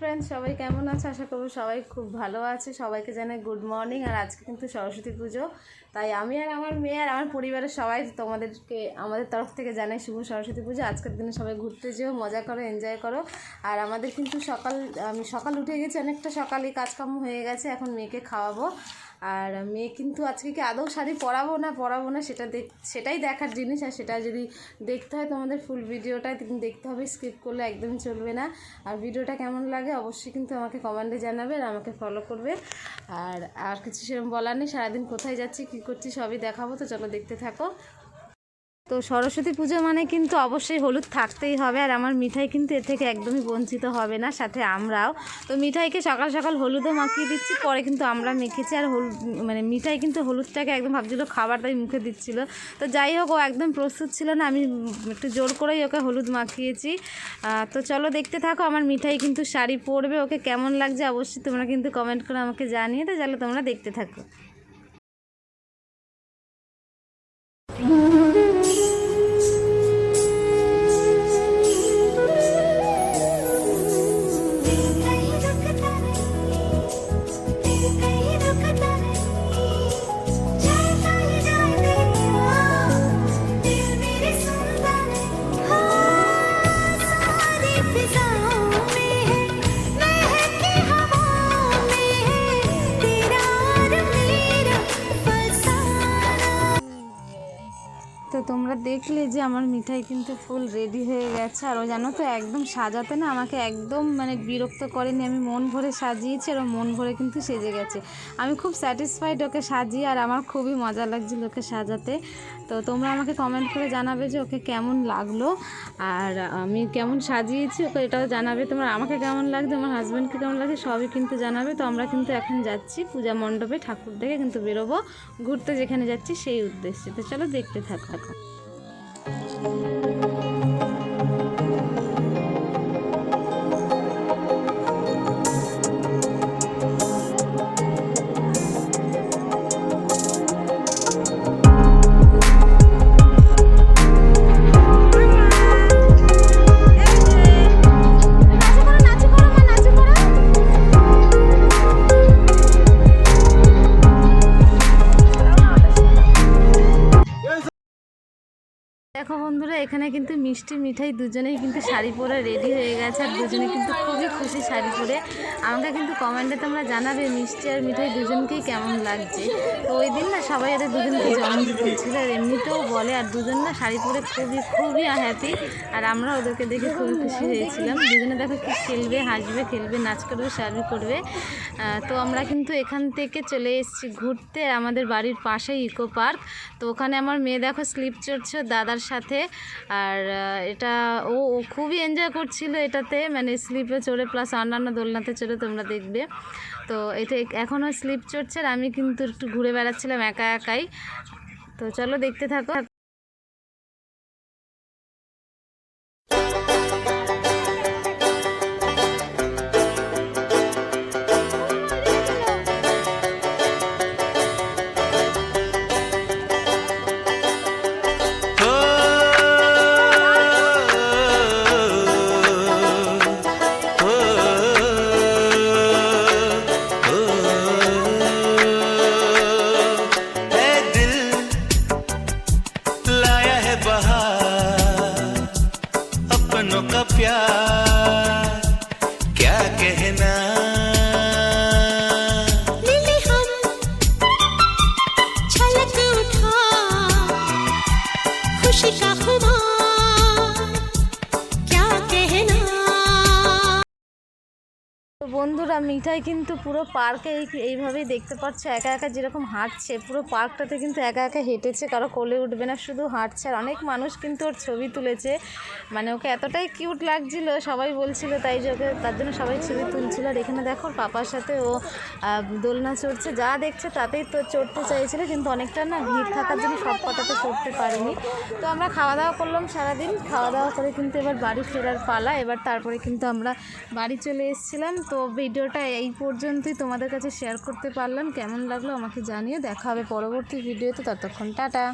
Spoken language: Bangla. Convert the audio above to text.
ফ্রেন্ডস সবাই কেমন আছে? আশা করব সবাই খুব ভালো আছে। সবাইকে জানাই গুড মর্নিং আর আজকে কিন্তু সরস্বতী পুজো। তাই আমি আর আমার মেয়ে আর আমার পরিবারের সবাই তোমাদেরকে, আমাদের তরফ থেকে জানাই শুভ সরস্বতী পুজো। আজকের দিনে সবাই ঘুরতে যেও, মজা করো এনজয় করো। আর আমাদের কিন্তু সকাল, আমি সকাল উঠে গেছি, অনেকটা সকালে কাজকাম হয়ে গেছে, এখন মেয়েকে খাওয়াবো। আর মেয়ে কিন্তু আজকে কি আদৌ শাড়ি পরাবো না পরাবো না সেটা দেখ সেটাই দেখার জিনিস। আর সেটা যদি দেখতে হয় তোমাদের ফুল ভিডিওটা দেখতে হবে স্কিপ করলে একদমই চলবে না। আর ভিডিওটা কেমন লাগে অবশ্যই কিন্তু আমাকে কমেন্টে জানাবে আর আমাকে ফলো করবে। আর আর কিছু সেরকম বলার নেই, সারাদিন কোথায় যাচ্ছি, কী করছি সবই দেখাবো। তো চলো দেখতে থাকো। তো সরস্বতী পুজো মানে কিন্তু অবশ্যই হলুদ থাকতেই হবে, আর আমার মিঠাই কিন্তু এর থেকে একদমই বঞ্চিত হবে না, সাথে আমরাও। তো মিঠাইকে সকাল সকাল হলুদও মাখিয়ে দিচ্ছি, পরে কিন্তু আমরা মেখেছি, আর হলুদ মানে মিঠাই কিন্তু হলুদটাকে একদম ভাবছিল খাবার তাই মুখে দিচ্ছিল। তো যাই হোক, ও একদম প্রস্তুত ছিল না, আমি একটু জোর করেই ওকে হলুদ মাখিয়েছি। তো চলো দেখতে থাকো, আমার মিঠাই কিন্তু শাড়ি পরবে, ওকে কেমন লাগছে অবশ্যই তোমরা কিন্তু কমেন্ট করে আমাকে জানিয়ে তো চলো তোমরা দেখতে থাকো। তোমরা দেখলে যে আমার মিঠাই কিন্তু ফুল রেডি হয়ে গেছে। আর ও জানো তো, একদম সাজাতে না আমাকে একদম মানে বিরক্ত করেনি। আমি মন ভরে সাজিয়েছি আর মন ভরে কিন্তু সেজে গেছে। আমি খুব স্যাটিসফাইড ওকে সাজিয়ে আর আমার খুবই মজা লাগছিল ওকে সাজাতে। তো তোমরা আমাকে কমেন্ট করে জানাবে যে ওকে কেমন লাগল। আর আমি কেমন সাজিয়েছি ওকে এটাও জানাবে। তোমরা আমাকে কেমন লাগছে, আমার হাজব্যান্ডকে কেমন লাগছে সবই কিন্তু জানাবে। তো আমরা কিন্তু এখন যাচ্ছি পূজা মণ্ডপে, ঠাকুর দেখে কিন্তু বেরোবো। ঘুরতে যেখানে যাচ্ছি সেই উদ্দেশ্যে। তো চলো দেখতে থাকো Thank you. দেখো বন্ধুরা, এখানে কিন্তু মিষ্টি মিঠাই দুজনেই কিন্তু শাড়ি পরে রেডি হয়ে গেছে আর দুজনে কিন্তু খুবই খুশি শাড়ি পরে। আমাকে কিন্তু কমেন্টে তোমরা জানাবে মিষ্টি আর মিঠাই দুজনকেই কেমন লাগছে। তো ওই দিন না সবাই এদের দুজনকে জন্মদিন বলছিল আর এমনিতেও বলে আর দুজন না শাড়ি পরে খুবই খুবই হ্যাপি আর আমরা ওদেরকে দেখে খুবই খুশি হয়েছিলাম। দুজনে দেখো কি খেলবে, হাসবে, খেলবে, নাচ করবে সার্ভি করবে। তো আমরা কিন্তু এখান থেকে চলে এসেছি ঘুরতে আমাদের বাড়ির পাশেই ইকো পার্ক। তো ওখানে আমার মেয়ে দেখো স্লিপ চড়ছে, দাদার সাথে। আর এটা ও ও খুবই এনজয় করছিল এটাতে। মানে স্লিপে চড়ে প্লাস অন্যান্য দোলনাতে চড়ে তোমরা দেখবে। তো এটা এখনও স্লিপ চড়ছে আর আমি কিন্তু একটু ঘুরে বেড়াচ্ছিলাম একা একাই। তো চলো দেখতে থাকো। 就是他。বন্ধুরা, মিঠাই কিন্তু পুরো পার্কে এই এইভাবেই দেখতে পাচ্ছ। একা একা যেরকম হাঁটছে, পুরো পার্কটাতে কিন্তু একা একা হেঁটেছে, কারও কোলে উঠবে না, শুধু হাঁটছে। আর অনেক মানুষ কিন্তু ওর ছবি তুলেছে। মানে ওকে এতটাই কিউট লাগছিল, সবাই বলছিল তাই যে ওকে তার জন্য সবাই ছবি তুলছিল। আর এখানে দেখো পাপার সাথে ও দোলনা চড়ছে। যা দেখছে তাতেই তো চড়তে চাইছিল, কিন্তু অনেকটা না ভিড় থাকার জন্য সব কটাতে চড়তে পারিনি। তো আমরা খাওয়া দাওয়া করলাম সারাদিন। খাওয়া দাওয়া করে কিন্তু এবার বাড়ি ফেরার পালা। এবার তারপরে কিন্তু আমরা বাড়ি চলে এসেছিলাম। তো ভিডিওটা এই পর্যন্তই। তোমাদের কাছে শেয়ার করতে পারলাম। কেমন লাগল আমাকে জানিয়ে দেখা হবে পরবর্তী ভিডিওতে। ততক্ষণ টাটা।